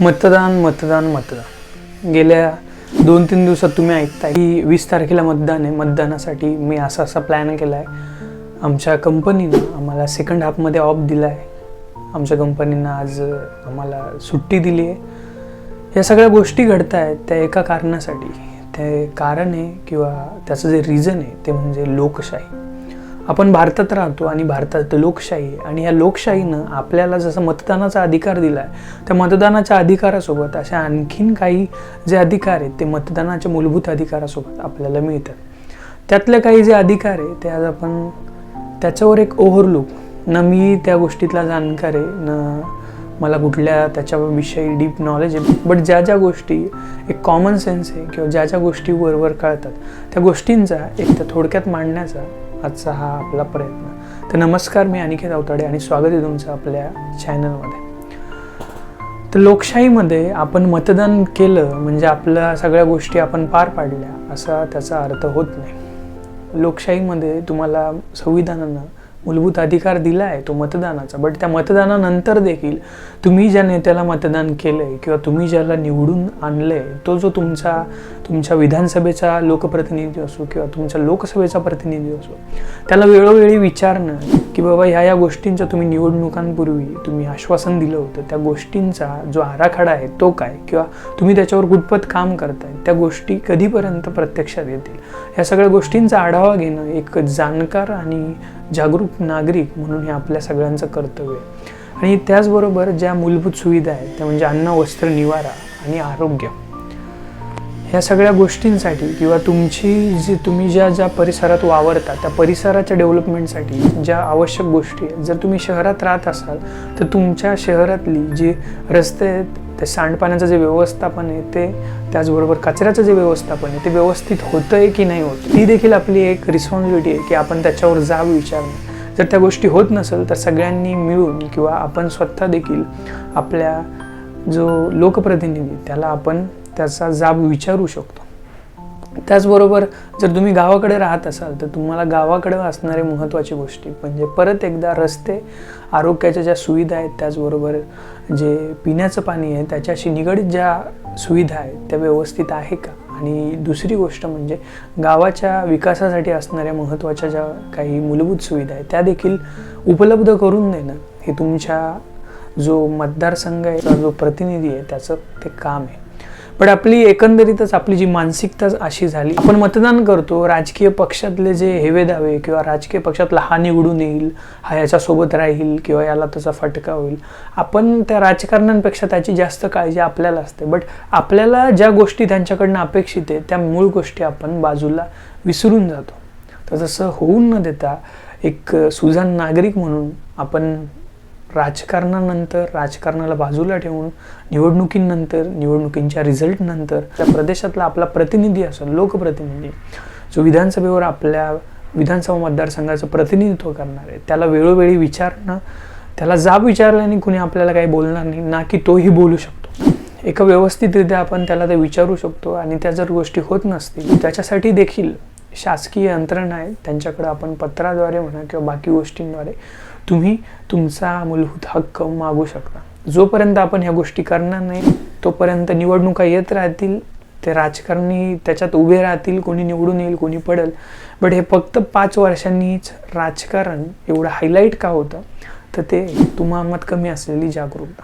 मतदान मतदान मतदान. गेल्या दोन तीन दिवसात तुम्ही ऐकताय की वीस तारखेला मतदान आहे. मतदानासाठी मी असा असा प्लॅन केला आहे आमच्या कंपनीनं आम्हाला सेकंड हाफमध्ये ऑफ दिला आहे आमच्या कंपनीनं आज आम्हाला सुट्टी दिली आहे. या सगळ्या गोष्टी घडत आहेत त्या एका कारणासाठी. ते कारण आहे किंवा त्याचं जे रिझन आहे ते म्हणजे लोकशाही. आपण भारतात राहतो आणि भारतात लोकशाही आहे. आणि ह्या लोकशाहीनं आपल्याला जसं मतदानाचा अधिकार दिला आहे त्या मतदानाच्या अधिकारासोबत अशा आणखीन काही जे अधिकार आहेत ते मतदानाच्या मूलभूत अधिकारासोबत आपल्याला मिळतात. त्यातले काही जे अधिकार आहे ते आज आपण त्याच्यावर एक ओव्हरलुक न मी त्या गोष्टीतला जाणकार आहे न मला कुठल्या त्याच्याविषयी डीप नॉलेज आहे बट ज्या ज्या गोष्टी एक कॉमन सेन्स आहे किंवा ज्या ज्या गोष्टी वरवर कळतात त्या गोष्टींचा एक त्या थोडक्यात मांडण्याचा आजचा हा आपला प्रयत्न. तर नमस्कार मी अनिकेत अवताडे आणि स्वागत आहे तुमचं आपल्या चॅनलमध्ये तर लोकशाहीमध्ये आपण मतदान केलं म्हणजे आपल्या सगळ्या गोष्टी आपण पार पाडल्या असा त्याचा अर्थ होत नाही. लोकशाहीमध्ये तुम्हाला संविधानानं मूलभूत अधिकार दिला आहे तो मतदानाचा. बट त्या मतदानानंतर देखील तुम्ही ज्या नेत्याला मतदान केलं आहे किंवा तुम्ही ज्याला निवडून आणलं आहे तो जो तुमचा तुमच्या विधानसभेचा लोकप्रतिनिधी असो किंवा तुमच्या लोकसभेचा प्रतिनिधी असो त्याला वेळोवेळी विचारणं की बाबा ह्या या गोष्टींचा तुम्ही निवडणुकांपूर्वी तुम्ही आश्वासन दिलं होतं. त्या गोष्टींचा जो आराखडा आहे तो काय? किंवा तुम्ही त्याच्यावर गुटपत काम करताय त्या गोष्टी कधीपर्यंत प्रत्यक्षात येतील? या सगळ्या गोष्टींचा आढावा घेणं एक जाणकार आणि जागरूक नागरिक म्हणून हे आपल्या सगळ्यांचं कर्तव्य आहे. आणि त्याचबरोबर ज्या मूलभूत सुविधा आहेत त्या म्हणजे अन्न वस्त्र निवारा आणि आरोग्य. ह्या सगळ्या गोष्टींसाठी किंवा तुमची जी तुम्ही ज्या ज्या परिसरात वावरता त्या परिसराच्या डेव्हलपमेंटसाठी ज्या आवश्यक गोष्टी आहेत जर तुम्ही शहरात राहत असाल तर तुमच्या शहरातली जी रस्ते आहेत ते सांडपाण्याचं जे व्यवस्थापन आहे ते त्याचबरोबर कचऱ्याचं जे व्यवस्थापन आहे ते व्यवस्थित होतं आहे की नाही होत ती देखील आपली एक रिस्पॉन्सिबिलिटी आहे की आपण त्याच्यावर जावं विचारणं. जर त्या गोष्टी होत नसेल तर सगळ्यांनी मिळून किंवा आपण स्वतः देखील आपल्या जो लोकप्रतिनिधी त्याला आपण त्याचा जाब विचारू शकतो. त्याचबरोबर जर तुम्ही गावाकडे राहत असाल तर तुम्हाला गावाकडे असणारे महत्त्वाची गोष्टी म्हणजे परत एकदा रस्ते आरोग्याच्या ज्या सुविधा आहेत त्याचबरोबर जे पिण्याचं पाणी आहे त्याच्याशी निगडीत ज्या सुविधा आहेत त्या व्यवस्थित आहे का? आणि दुसरी गोष्ट म्हणजे गावाच्या विकासासाठी असणाऱ्या महत्त्वाच्या ज्या काही मूलभूत सुविधा आहेत त्या देखील उपलब्ध करून देणं हे तुमच्या जो मतदारसंघ आहे जो प्रतिनिधी आहे त्याचं ते काम आहे. पण आपली एकंदरीतच आपली जी मानसिकता अशी झाली आपण मतदान करतो राजकीय पक्षातले जे हेवे दावे किंवा राजकीय पक्षातला हा निवडून येईल हा याच्यासोबत राहील किंवा याला त्याचा फटका होईल आपण त्या राजकारण्यांपेक्षा त्याची जास्त काळजी आपल्याला असते. बट आपल्याला ज्या गोष्टी त्यांच्याकडनं अपेक्षित आहे त्या मूळ गोष्टी आपण बाजूला विसरून जातो. तर तसं होऊन न देता एक सुजान नागरिक म्हणून आपण राजकारणानंतर राजकारणाला बाजूला ठेवून निवडणुकीनंतर निवडणुकींच्या रिझल्टनंतर त्या प्रदेशातला आपला प्रतिनिधी असो लोकप्रतिनिधी जो विधानसभेवर आपल्या विधानसभा मतदारसंघाचं प्रतिनिधित्व करणार आहे त्याला वेळोवेळी विचारणं त्याला जाब विचारल्याने कुणी आपल्याला काही बोलणार नाही ना की तोही बोलू शकतो. एका व्यवस्थितरित्या आपण त्याला ते विचारू शकतो आणि त्या जर गोष्टी होत नसतील त्याच्यासाठी देखील शासकीय यंत्रणा आहे त्यांच्याकडं आपण पत्राद्वारे म्हणा किंवा बाकी गोष्टींद्वारे तुम्ही तुमचा मूलभूत हक्क मागू शकता. जोपर्यंत आपण ह्या गोष्टी करणार नाही तोपर्यंत निवडणुका येत राहतील ते राजकारणी त्याच्यात उभे राहतील कोणी निवडून येईल कोणी पडेल. बट हे फक्त पाच वर्षांनीच राजकारण एवढं हायलाईट का होतं? तर ते तुम्हामत कमी असलेली जागरूकता.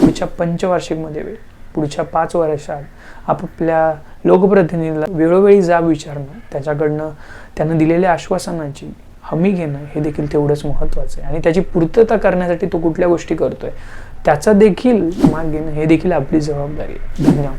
पुढच्या पंचवार्षिकमध्ये वेळ. पुढच्या पाच वर्षात आपापल्या लोकप्रतिनिधीला वेळोवेळी जाब विचारणं त्याच्याकडनं त्यानं दिलेल्या आश्वासनाची हमी घेणं हे देखील तेवढंच महत्त्वाचं आहे. आणि त्याची पूर्तता करण्यासाठी तो कुठल्या गोष्टी करतोय त्याचा देखील माग घेणं हे देखील आपली जबाबदारी आहे. धन्यवाद.